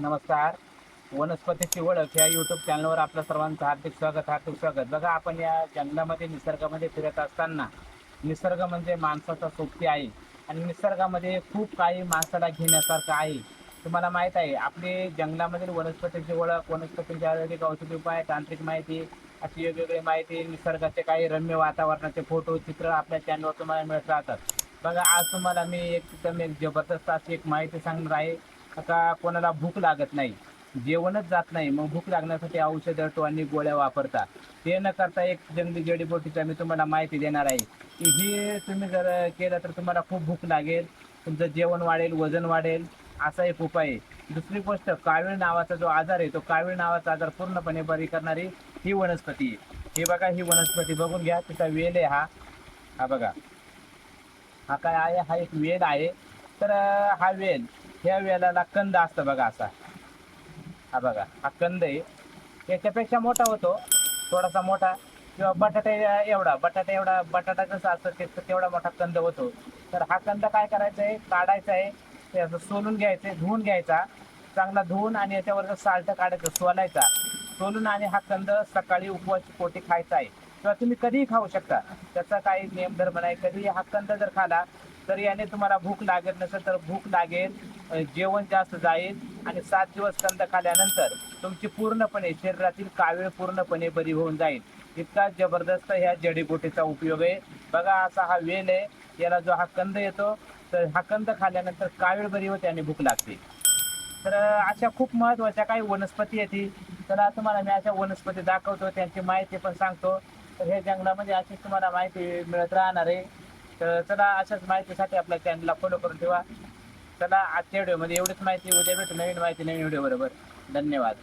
नमस्कार. वनस्पतीची ओळख या युट्यूब चॅनलवर आपलं सर्वांचं हार्दिक स्वागत हार्दिक स्वागत. बघा आपण या जंगलामध्ये निसर्गामध्ये फिरत असताना निसर्ग म्हणजे माणसाचा सोबती आहे आणि निसर्गामध्ये खूप काही माणसाला घेण्यासारखं आहे. तुम्हाला माहीत आहे आपली जंगलामधील वनस्पतीची ओळख वनस्पतींचे आरोग्य औषधी उपाय तांत्रिक माहिती अशी वेगवेगळी माहिती निसर्गाचे काही रम्य वातावरणाचे फोटो चित्र आपल्या चॅनलवर तुम्हाला मिळत राहतात. बघा आज तुम्हाला मी एक एकदम एक जबरदस्त अशी एक माहिती सांगणार आहे. आता कोणाला भूक लागत नाही जेवणच जात नाही मग भूक लागण्यासाठी औषधं टॉनिक गोळ्या वापरता. ते न करता एक जंगली जडीबोटीचा मी तुम्हाला माहिती देणार आहे. की ही तुम्ही जर केलं तर तुम्हाला खूप भूक लागेल तुमचं जेवण वाढेल वजन वाढेल असा एक उपाय आहे. दुसरी गोष्ट कावीळ नावाचा जो आजार आहे तो कावीळ नावाचा आजार पूर्णपणे बरी करणारी ही वनस्पती आहे. हे बघा ही वनस्पती बघून घ्या तिचा वेल आहे हा. हा बघा. हा काय आहे? हा एक वेल आहे. तर हा वेल. ह्या वेलाला कंद असतं बघा असा. हा बघा हा कंद आहे. याच्यापेक्षा मोठा होतो. थोडासा मोठा. किंवा बटाटा एवढा. बटाटा एवढा बटाटा कसा असतं ते तेवढा मोठा कंद होतो. तर हा कंद काय करायचा आहे? काढायचा आहे. ते असं सोलून घ्यायचं आहे. धुवून घ्यायचा. चांगला धुवून आणि याच्यावरचं साल्ट काढायचं सोलायचा. सोलून आणि हा कंद सकाळी उपवास पोटी खायचा आहे. किंवा तुम्ही कधीही खाऊ शकता. त्याचा काही नियम धर्म नाही. कधीही हा कंद जर खाला तर याने तुम्हाला भूक लागत नसेल तर भूक लागेल जेवण जास्त जाईल आणि सात दिवस कंद खाल्यानंतर तुमची पूर्णपणे शरीरातील कावीळ पूर्णपणे बरी होऊन जाईल. इतका जबरदस्त ह्या जडीबुटीचा उपयोग आहे. बघा असा हा वेल आहे. याला जो हा कंद येतो तर हा कंद खाल्यानंतर कावीळ बरी होते आणि भूक लागते. तर अशा खूप महत्त्वाच्या काही वनस्पती आहेत तर तुम्हाला मी अशा वनस्पती दाखवतो त्यांची माहिती पण सांगतो. तर हे जंगलामध्ये अशीच तुम्हाला माहिती मिळत राहणार आहे. तर चला अशाच माहितीसाठी आपल्या चॅनलला फॉलो करून ठेवा. चला आजच्या व्हिडिओमध्ये एवढीच माहिती उद्या भेटू नवीन माहिती नवीन व्हिडिओ बरोबर. धन्यवाद.